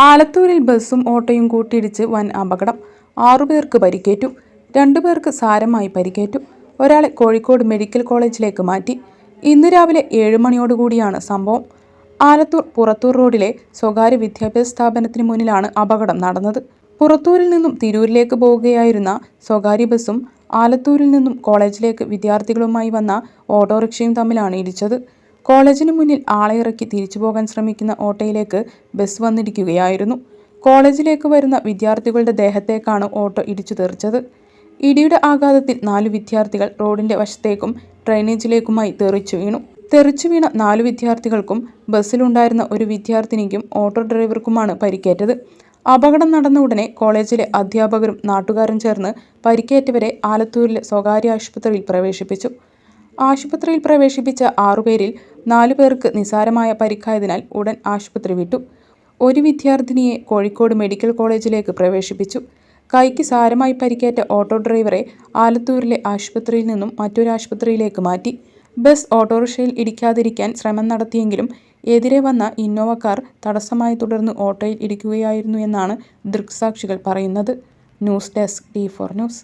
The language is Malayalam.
ആലത്തൂരിൽ ബസ്സും ഓട്ടോയും കൂട്ടിയിടിച്ച് വൻ അപകടം. ആറുപേർക്ക് പരിക്കേറ്റു. രണ്ടുപേർക്ക് സാരമായി പരിക്കേറ്റു. ഒരാളെ കോഴിക്കോട് മെഡിക്കൽ കോളേജിലേക്ക് മാറ്റി. ഇന്ന് രാവിലെ ഏഴ് മണിയോടുകൂടിയാണ് സംഭവം. ആലത്തൂർ പുറത്തൂർ റോഡിലെ സ്വകാര്യ വിദ്യാഭ്യാസ സ്ഥാപനത്തിന് മുന്നിലാണ് അപകടം നടന്നത്. പുറത്തൂരിൽ നിന്നും തിരൂരിലേക്ക് പോവുകയായിരുന്ന സ്വകാര്യ ബസ്സും ആലത്തൂരിൽ നിന്നും കോളേജിലേക്ക് വിദ്യാർത്ഥികളുമായി വന്ന ഓട്ടോറിക്ഷയും തമ്മിലാണ് ഇടിച്ചത്. കോളേജിന് മുന്നിൽ ആളെ ഇറക്കി തിരിച്ചു പോകാൻ ശ്രമിക്കുന്ന ഓട്ടോയിലേക്ക് ബസ് വന്നിരിക്കുകയായിരുന്നു കോളേജിലേക്ക് വരുന്ന വിദ്യാർത്ഥികളുടെ ദേഹത്തേക്കാണ് ഓട്ടോ ഇടിച്ചു തെറിച്ചത്. ഇടിയുടെ ആഘാതത്തിൽ നാല് വിദ്യാർത്ഥികൾ റോഡിന്റെ വശത്തേക്കും ഡ്രൈനേജിലേക്കുമായി തെറിച്ചു വീണു. തെറിച്ചു വീണ നാല് വിദ്യാർത്ഥികൾക്കും ബസ്സിലുണ്ടായിരുന്ന ഒരു വിദ്യാർത്ഥിനിക്കും ഓട്ടോ ഡ്രൈവർക്കുമാണ് പരിക്കേറ്റത്. അപകടം നടന്ന ഉടനെ കോളേജിലെ അധ്യാപകരും നാട്ടുകാരും ചേർന്ന് പരിക്കേറ്റവരെ ആലത്തൂരിലെ സ്വകാര്യ ആശുപത്രിയിൽ പ്രവേശിപ്പിച്ചു. ആശുപത്രിയിൽ പ്രവേശിപ്പിച്ച ആറുപേരിൽ നാലുപേർക്ക് നിസാരമായ പരിക്കായതിനാൽ ഉടൻ ആശുപത്രി വിട്ടു. ഒരു വിദ്യാർത്ഥിനിയെ കോഴിക്കോട് മെഡിക്കൽ കോളേജിലേക്ക് പ്രവേശിപ്പിച്ചു. കൈക്ക് സാരമായി പരിക്കേറ്റ ഓട്ടോ ഡ്രൈവറെ ആലത്തൂരിലെ ആശുപത്രിയിൽ നിന്നും മറ്റൊരു ആശുപത്രിയിലേക്ക് മാറ്റി. ബസ് ഓട്ടോറിക്ഷയിൽ ഇടിക്കാതിരിക്കാൻ ശ്രമം നടത്തിയെങ്കിലും എതിരെ വന്ന ഇന്നോവ കാർ തടസ്സമായി തുടർന്ന് ഓട്ടോയിൽ ഇടിക്കുകയായിരുന്നു എന്നാണ് ദൃക്സാക്ഷികൾ പറയുന്നത്. News desk T four news.